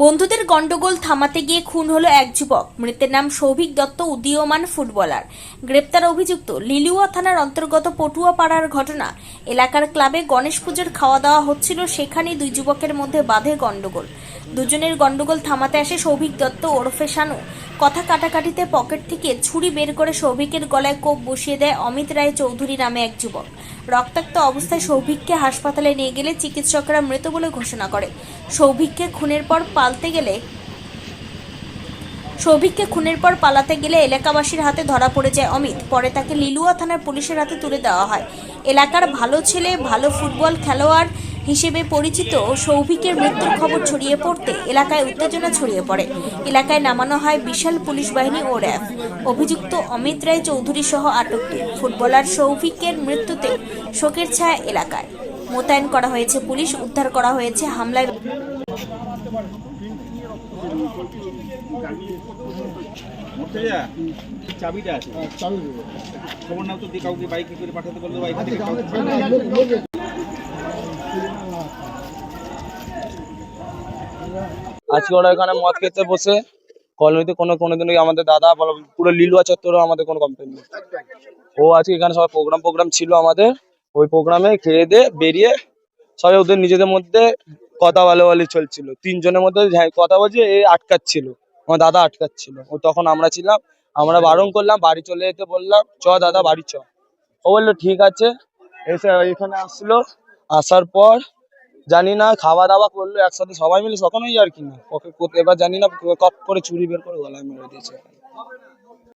বন্ধুদের গন্ডগোল থামাতে গিয়ে খুন হলো এক যুবক। মৃতের নাম সৌভিক দত্ত, উদীয়মান ফুটবলার। গ্রেপ্তার অভিযুক্ত লিলুয়া থানার অন্তর্গত পটুয়া পাড়ার ঘটনা। এলাকার ক্লাবে গণেশ পুজোর খাওয়া দাওয়া হচ্ছিল, সেখানেই দুই যুবকের মধ্যে বাধে গন্ডগোল। দুজনের গন্ডগোল থামাতে আসে সৌভিক দত্ত ওরফে শানু। কথা কাটাকাটিতে পকেট থেকে ছুরি বের করে সৌভিকের গলায় কোপ বসিয়ে দেয় অমিত রায় চৌধুরী নামে এক যুবক। রক্তাক্ত অবস্থায় সৌভিককে হাসপাতালে নিয়ে গেলে চিকিৎসকরা মৃত বলে ঘোষণা করে। সৌভিককে খুনের পর পালতে গেলে সৌভিককে খুনের পর পালাতে গেলে এলাকাবাসীর হাতে ধরা পড়ে যায় অমিত। পরে তাকে লিলুয়া থানার পুলিশের হাতে তুলে দেওয়া হয়। এলাকার ভালো ছেলে, ভালো ফুটবল খেলোয়াড় হিসেবে পরিচিত সৌভিকের মৃত্যুর খবর ছড়িয়ে পড়তে এলাকায় উত্তেজনা ছড়িয়ে পড়ে। এলাকায় নামানো হয় বিশাল পুলিশ বাহিনী ও র্যাব। অভিযুক্ত অমিত রায় চৌধুরী সহ আটক ফুটবলার সৌভিকের মৃত্যুতে শোকের ছায়া এলাকায়। মোতায়েন করা হয়েছে পুলিশ, উদ্ধার করা হয়েছে হামলায় চাবিটা আছে। খবর নাও তো দিয়ে কাউকে, বাইকে করে পাঠাতে বলল বাইক আজকে ওরা এখানে মদ খেতে বসে। কলোনিতে কোনো কোনোদিন আমাদের দাদা বলো পুরো লিলুয়া চত্বরেও আমাদের কোনো কমপ্লেন নেই। ও আজকে এখানে সবাই প্রোগ্রাম প্রোগ্রাম ছিল আমাদের। ওই প্রোগ্রামে খেয়ে দিয়ে বেরিয়ে সবাই ওদের নিজেদের মধ্যে কথা বলে বলে চলছিল। তিনজনের মধ্যে হ্যাঁ, কথা বলছে এ আটকাচ্ছিল। আমার দাদা আটকাচ্ছিল। ও তখন আমরা ছিলাম আমরা বারণ করলাম বাড়ি চলে যেতে বললাম চ দাদা বাড়ি চ। ও বলল ঠিক আছে। এসে এখানে আসলো। আসার পর জানি না খাওয়া দাওয়া করল, একসাথে সবাই মিলে তখন আর কি না। ওকে এবার জানি না করে চুরি বের করে গলায় মেরে দিয়েছে।